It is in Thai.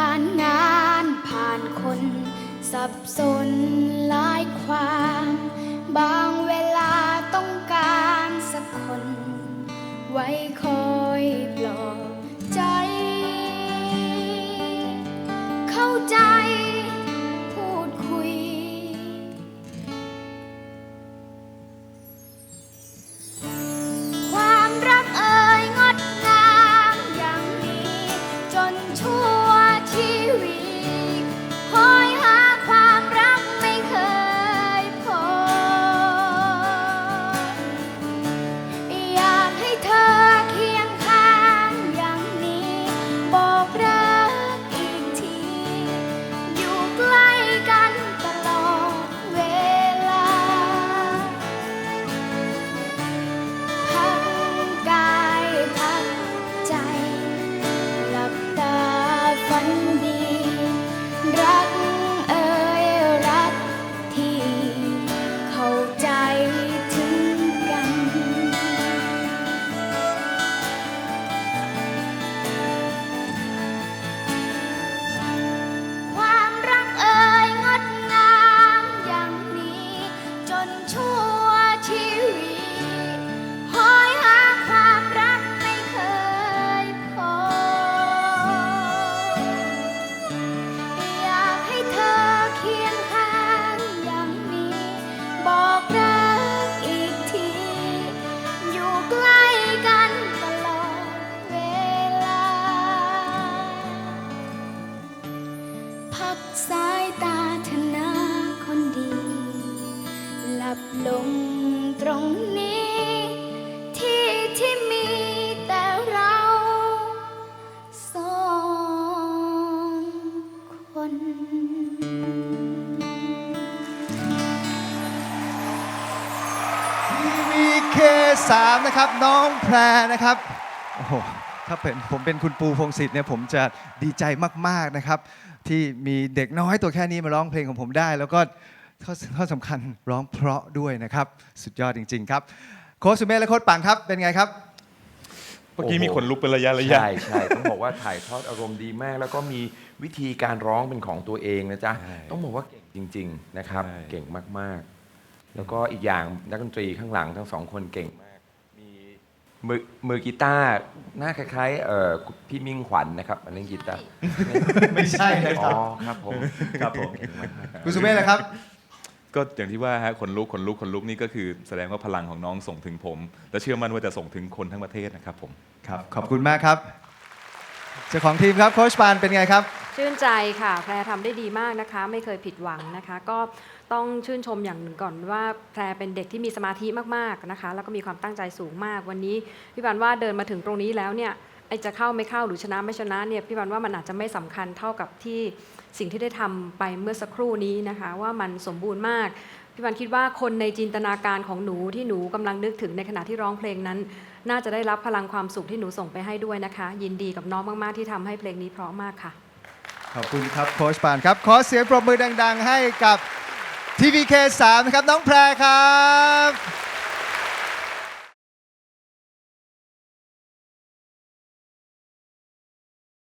ผ่านงานผ่านคน สับสนหลายความ บางเวลาต้องการสักคน ไว้คอยปลอบใจ เข้าใจพูดคุย ความรักเอ่ยงดงามอย่างนี้ จนชั่ว ลงตรงนี้ ที่ที่มีแต่เราสองคน TVK 3 นะครับน้องแพรนะครับโอ้โหถ้าเป็นผมเป็นคุณปูพงศิษฐ์เนี่ยผมจะดีใจมากๆนะครับ ที่มีเด็กน้อยตัวแค่นี้มาร้องเพลงของผมได้ แล้วก็ ข้อข้อสำคัญร้องเพราะด้วยนะครับ สุดยอดจริง ๆ ครับ โค้ชสุเมธและโค้ชปังครับเป็นไงครับ เมื่อกี้มีขนลุกเป็นระยะระยะ ใช่ใช่ต้องบอกว่าถ่ายทอดอารมณ์ดีมาก แล้วก็มีวิธีการร้องเป็นของตัวเองนะจ๊ะ ใช่ต้องบอกว่าเก่งจริง ๆ นะครับ ใช่ เก่งมากๆ แล้วก็อีกอย่างนักดนตรีข้างหลังทั้งสองคนเก่งมาก มีมือมือกีตาร์หน้าคล้ายๆเอ่อพี่มิ่งขวัญนะครับอันนี้กีตาร์ไม่ใช่นะคอ๋รัอบครับผมครับผมเก่งมากๆคุณสุเมธนะครับ ก็อย่างที่ว่าฮะขนลุกขนลุกขนลุกนี่ก็คือแสดงว่าพลังของน้องส่งถึงผม และเชื่อมั่นว่าจะส่งถึงคนทั้งประเทศนะครับผมครับขอบคุณมากครับเจ้าของทีมครับโค้ชปานเป็นไงครับ ชื่นใจค่ะ แพรทำได้ดีมากนะคะ ไม่เคยผิดหวังนะคะ ก็ต้องชื่นชมอย่างหนึ่งก่อนว่าแพรเป็นเด็กที่มีสมาธิมากๆนะคะ แล้วก็มีความตั้งใจสูงมากวันนี้พี่บันว่าเดินมาถึงตรงนี้แล้วเนี่ย ไอจะเข้าไม่เข้าหรือชนะไม่ชนะเนี่ยพี่บันว่ามันอาจจะไม่สำคัญเท่ากับที่สิ่งที่ได้ทำไปเมื่อสักครู่นี้นะคะ ว่ามันสมบูรณ์มากพี่บันคิดว่าคนในจินตนาการของหนูที่หนูกำลังนึกถึงในขณะที่ร้องเพลงนั้น น่าจะได้รับพลังความสุขที่หนูส่งไปให้ด้วยนะคะ ยินดีกับน้องมาก ๆ ที่ทำให้เพลงนี้เพราะมากค่ะ ขอบคุณครับโค้ชปานครับ ขอเสียงปรบมือดัง ๆ ให้กับ TVK 3นะครับน้องแพรครับ